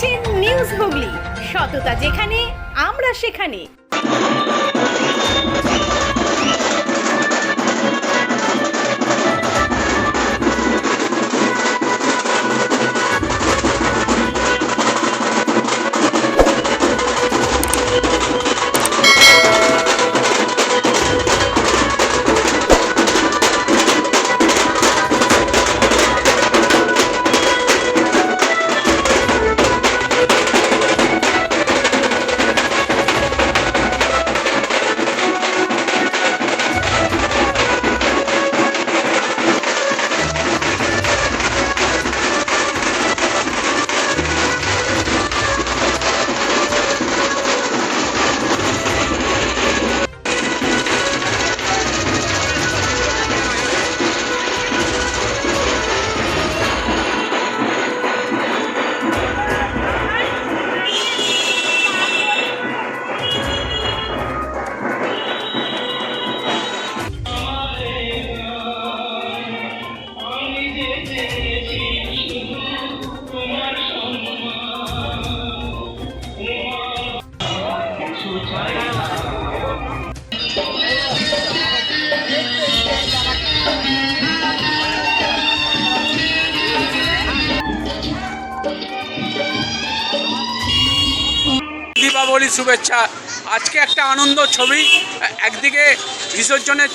দেখছেন নিউজ হুগলি। সততা যেখানে আমরা সেখানে। দীপাবলি শুভেচ্ছা। আজকে একটা আনন্দ ছবি একদিকে বিসর্জনের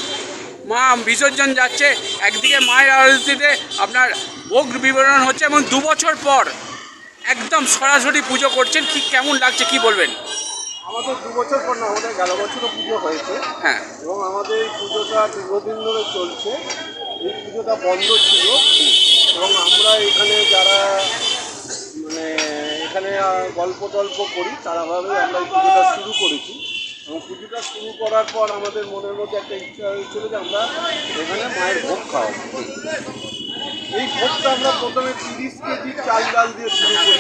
মা বিসর্জন যাচ্ছে একদিকে মায়ের আরতিতে আপনার ভোগ বিবরণ হচ্ছে এবং দু বছর পর একদম সরাসরি পুজো করছেন। কি কেমন লাগছে কি বলবেন? আমাদের দু বছর পর না আমাদের গেল বছরও পুজো হয়েছে। হ্যাঁ। এবং আমাদের এই পুজোটা দীর্ঘদিন ধরে চলছে। এই পুজোটা বন্ধ ছিল। এবং আমরা এখানে যারা মানে এখানে গল্প টল্প করি। তারাভাবেই আমরা এই পুজোটা শুরু করেছি। এবং পুজোটা শুরু করার পর আমাদের মনের মধ্যে একটা ইচ্ছা হয়েছিল যে আমরা এখানে মায়ের ভোগ খাওয়াবো। এই ভোগটা আমরা প্রথমে তিরিশ কেজি চাল ডাল দিয়ে শুরু করি।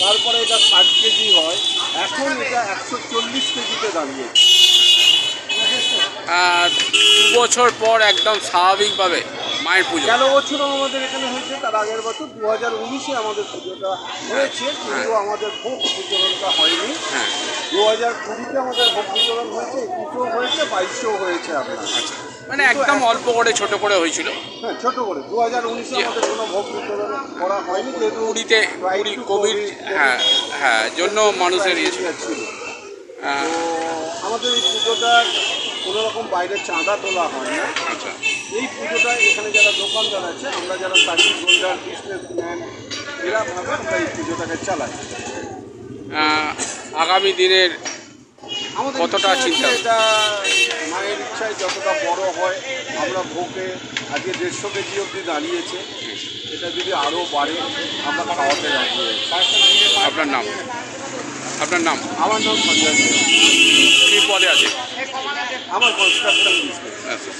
তারপরে এটা ষাট কেজি হয়। এখন এটা একশো চল্লিশ কেজিতে দাঁড়িয়েছে আর দু বছর পর একদম স্বাভাবিকভাবে মায়ের পুজো। গেল বছরও আমাদের এখানে হয়েছে? তার আগের বছর দু হাজার উনিশে আমাদের পুজোটা হয়েছে কিন্তু আমাদের ভোগ বিতরণটা হয়নি। হ্যাঁ। দু হাজার কুড়িতে আমাদের ভোগ বিতরণ হয়েছে একুশেও হয়েছে বাইশেও হয়েছে আপনার মানে একদম অল্প করে ছোট করে হয়েছিল। হ্যাঁ ছোট করে। দু হাজার উনিশে আমাদের কোনো ভোগ বিতরণ করা হয়নি যেহেতু পুরীতে পুরী কোভিড হ্যাঁ হ্যাঁ জন্য মানুষের ইয়ে ছিল। ছিল। আমাদের এই পুজোটা কোনো রকম বাইরে চাঁদা তোলা হয় না আচ্ছা এখানে যারা দোকানদার আছে আমরা যারা সার্ভিস হোল্ডার বিজনেসম্যান এরাভাবে আমরা এই পুজোটাকে চালাই। আগামী দিনের আমাদের কতটা চিন্তা? এটা মায়ের ইচ্ছায় যতটা বড় হয় আমরা ভোগে আজকে দেড়শো কেজি অবধি দাঁড়িয়েছে। এটা যদি আরও বাড়ে আমরা খাওয়াতে আপনার নাম? আপনার নাম? আমার নাম সঞ্জয়। কি পদে আছে? আমার কনস্ট্রাকশন বিজনেস আচ্ছা।